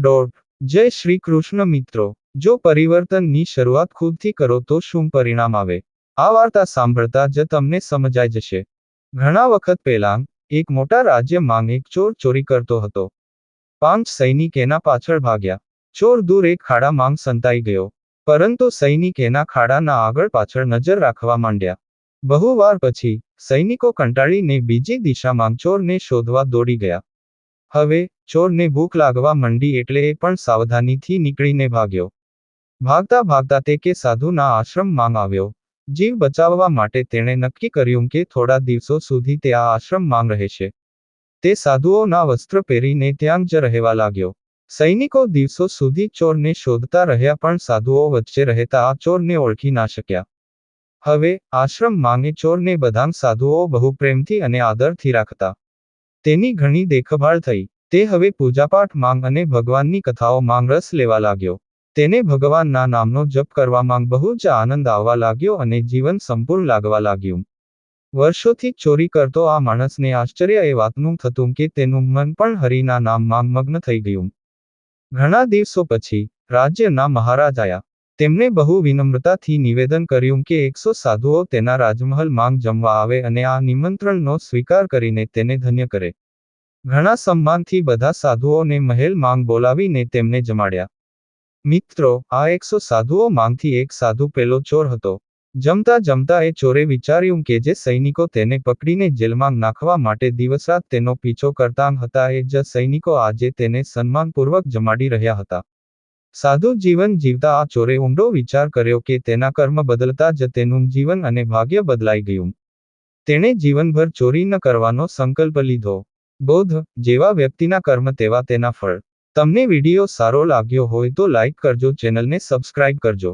Dot જય શ્રી કૃષ્ણ મિત્રો. જો પરિવર્તનની શરૂઆત ખુદથી કરો તો શું પરિણામ આવે? આ વાર્તા સાંભળતા જ તમને સમજાઈ જશે. ઘણા વખત પહેલા, એક મોટા રાજ્યમાં એક ચોર ચોરી કરતો હતો. પાંચ સૈનિક એના પાછળ ભાગ્યા. ચોર દૂર એક ખાડામાં સંતાઈ ગયો. પરંતુ સૈનિક એના ખાડાના આગળ પાછળ નજર રાખવા માંડ્યા. બહુ વાર પછી, સૈનિકો કંટાળીને બીજી દિશામાં ચોરને શોધવા દોડી ગયા. હવે ચોરને ભૂખ લાગવા મંડી એટલે એ પણ સાવધાનીથી નીકળીને ભાગ્યો. ભાગતા ભાગતા તે કે સાધુના આશ્રમમાં આવ્યો. જીવ બચાવવા માટે તેણે નક્કી કર્યું કે થોડા દિવસો સુધી તે આ આશ્રમમાં રહેશે. તે સાધુઓના વસ્ત્ર પહેરીને ત્યાં જ રહેવા લાગ્યો. સૈનિકો દિવસો સુધી ચોરને શોધતા રહ્યા પણ સાધુઓ વચ્ચે રહેતા આ ચોરને ઓળખી ના શક્યા. હવે, આશ્રમ માંગે ચોરને બધા સાધુઓ બહુ પ્રેમથી અને આદરથી રાખતા. તેની ઘણી દેખભાળ થઈ. તે હવે પૂજાપાઠ માંગ અને ભગવાનની કથાઓ માંગ રસ લેવા લાગ્યો. તેને ભગવાનના નામનો જપ કરવા માંગ બહુ જ આનંદ આવવા લાગ્યો અને જીવન સંપૂર્ણ લાગવા લાગ્યું. વર્ષોથી ચોરી કરતો આ માણસને આશ્ચર્ય એ વાતનું થતું કે તેનું મન પણ હરિના નામમાં મગ્ન થઈ ગયું. ઘણા દિવસો પછી, રાજ્યના મહારાજ આયા તેમણે બહુ વિનમ્રતાથી નિવેદન કર્યું કે એકસો સાધુઓ તેના રાજમહલ માંગ જમવા આવે અને આ નિમંત્રણનો સ્વીકાર કરીને તેને ધન્ય કરે. ઘણા સન્માનથી બધા સાધુઓને મહેલ માંગ બોલાવીને તેમને જમાડ્યા. મિત્રો, આ એકસો સાધુઓ માંગથી એક સાધુ પેલો ચોર હતો. જમતા જમતા એ ચોરે વિચાર્યું કે જે સૈનિકો તેને પકડીને જેલમાં નાખવા માટે દિવસરાત તેનો પીછો કરતા હતા એ જ સૈનિકો આજે તેને સન્માનપૂર્વક જમાડી રહ્યા હતા. સાધુ જીવન જીવતા આ ચોરે ઊંડો વિચાર કર્યો કે તેના કર્મ બદલતા જ તેનું જીવન અને ભાગ્ય બદલાઈ ગયું. તેણે જીવનભર ચોરી ન કરવાનો સંકલ્પ લીધો. બોધ જેવા વ્યક્તિના કર્મ તેવા તેના ફળ. તમને વીડિયો સારો લાગ્યો હોય તો લાઈક કરજો, ચેનલને સબસ્ક્રાઇબ કરજો.